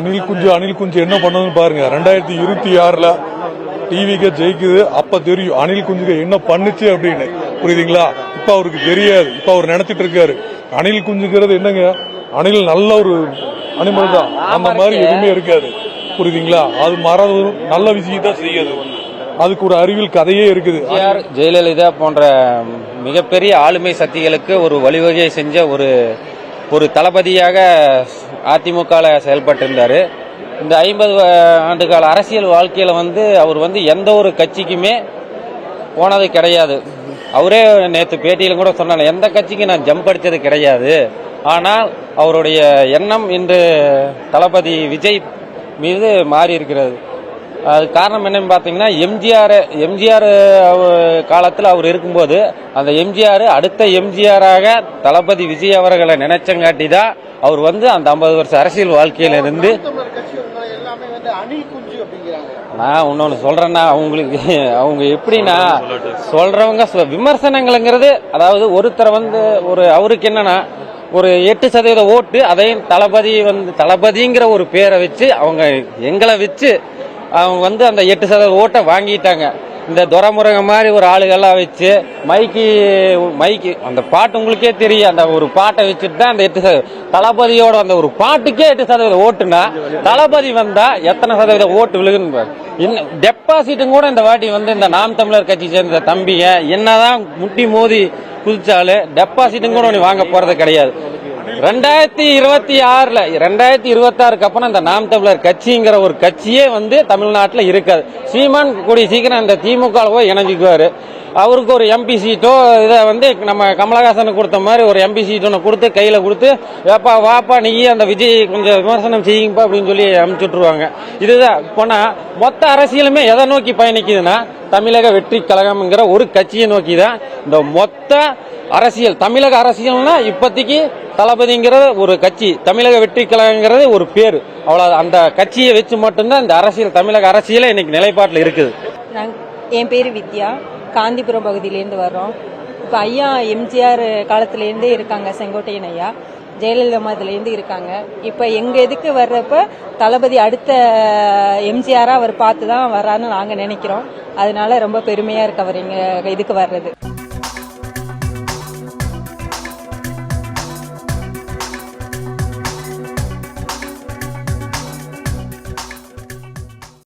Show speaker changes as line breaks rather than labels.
அனில் குஞ்சு அனில் குஞ்சு என்ன பண்ணதுன்னு பாருங்க. ரெண்டாயிரத்தி இருபத்தி ஆறுல டிவிக்கு ஜெயிக்குது. அப்ப தெரியும் அனில் குஞ்சுக்கு என்ன பண்ணுச்சு அப்படின்னு. புரியுதுங்களா? இப்ப அவருக்கு தெரியாது. இப்ப அவர் நினைச்சிட்டு இருக்காரு. அனில் குஞ்சுங்கிறது என்னங்க? அனில் நல்ல ஒரு அனிமல் தான். அந்த மாதிரி எதுவுமே இருக்காது. புரியுதுங்களா? அது மறது நல்ல விஷயத்தான் செய்யுது. அதுக்கு ஒரு அறிவியல் கதையே இருக்குது.
ஜெயலலிதா போன்ற மிகப்பெரிய ஆளுமை சக்திகளுக்கு ஒரு வழிவகை செஞ்ச ஒரு ஒரு தளபதியாக அதிமுகவில் செயல்பட்டு இருந்தார் இந்த ஐம்பது ஆண்டுகால அரசியல் வாழ்க்கையில் வந்து அவர் வந்து எந்த ஒரு கட்சிக்குமே போனது கிடையாது. அவரே நேற்று பேட்டியில் கூட சொன்னாங்க எந்த கட்சிக்கும் நான் ஜம்ப் அடித்தது கிடையாது. ஆனால் அவருடைய எண்ணம் இன்று தளபதி விஜய் மீது மாறி இருக்கிறது. அது காரணம் என்னன்னு பார்த்தீங்கன்னா எம்ஜிஆர் எம்ஜிஆர் காலத்தில் அவர் இருக்கும்போது அந்த எம்ஜிஆர் அடுத்த எம்ஜிஆராக தளபதி விஜய் அவர்களை நினைச்சங்காட்டி தான் அவர் வந்து அந்த ஐம்பது வருஷம் அரசியல் வாழ்க்கையில இருந்து
தமிழர் கட்சி உங்களை எல்லாமே வந்து அணில் குஞ்சு அப்படிங்கிறாங்க.
நான் இன்னொன்னு சொல்றேன்னா அவங்களுக்கு அவங்க எப்படின்னா சொல்றவங்க விமர்சனங்கள்ங்கிறது அதாவது ஒருத்தரை வந்து ஒரு அவருக்கு என்னன்னா ஒரு எட்டு சதவீத ஓட்டு அதையும் தளபதி வந்து தளபதிங்கிற ஒரு பேரை வச்சு அவங்க எங்களை வச்சு அவங்க வந்து அந்த எட்டு சதவீத ஓட்டை வாங்கிட்டாங்க. இந்த துரமுருக மாதிரி ஒரு ஆளுகள்லாம் வச்சு மைக்கு மைக்கு அந்த பாட்டு உங்களுக்கே தெரியும். அந்த ஒரு பாட்டை வச்சுட்டு தான் அந்த எட்டு சதவீதம் தளபதியோட அந்த ஒரு பாட்டுக்கே எட்டு சதவீதம் ஓட்டுனா தளபதி வந்தா எத்தனை சதவீத ஓட்டு விழுகுன்னு பாரு. இன்னும் டெபாசிட்டும் கூட இந்த வாட்டி வந்து இந்த நாம் தமிழர் கட்சி சேர்ந்த தம்பிங்க என்னதான் முட்டி மோதி குதிச்சாலும் டெபாசிட்டும் கூட வாங்க போறது கிடையாது. ரெண்டாயிரத்தி இருபத்தி ஆறுல ரெண்டாயிரத்தி இருபத்தி ஆறுக்கு அப்புறம் இந்த நாம் தமிழர் கட்சிங்கிற ஒரு கட்சியே வந்து தமிழ்நாட்டில் இருக்காது. சீமான் கூடிய சீக்கிரம் இந்த திமுக போய் இணைஞ்சிக்குவாரு. அவருக்கு ஒரு எம்பி சீட்டோ இதை வந்து நம்ம கமலஹாசனுக்கு கொடுத்த மாதிரி ஒரு எம்பி சீட் ஒன்று கொடுத்து கையில் கொடுத்து ஏப்பா வாப்பா நீ அந்த விஜய் கொஞ்சம் விமர்சனம் செய்யுங்கப்பா அப்படின்னு சொல்லி அமுச்சு விட்ருவாங்க இதுதான். போனால் மொத்த அரசியலுமே எதை நோக்கி பயணிக்குதுன்னா தமிழக வெற்றி கழகம்ங்கிற ஒரு கட்சியை நோக்கி தான் இந்த மொத்த அரசியல் தமிழக அரசியல்னா இப்போதைக்கு தளபதிங்கிற ஒரு கட்சி தமிழக வெற்றி கழகங்கிறது ஒரு பேர். அவ்வளோ அந்த கட்சியை வச்சு மட்டும்தான் இந்த அரசியல் தமிழக அரசியலே இன்னைக்கு நிலைப்பாட்டில் இருக்குது.
என் பேர் வித்யா. காந்திபுரம் பகுதியிலேருந்து வர்றோம். இப்போ ஐயா எம்ஜிஆர் காலத்துலேருந்தே இருக்காங்க செங்கோட்டையன் ஐயா. ஜெயலலிதா அதுலேருந்து இருக்காங்க. இப்போ எங்கள் இதுக்கு வர்றப்ப தளபதி அடுத்த எம்ஜிஆராக அவர் பார்த்து தான் வர்றாருன்னு நாங்கள் நினைக்கிறோம். அதனால ரொம்ப பெருமையாக இருக்கு அவர் எங்கள் இதுக்கு வர்றது.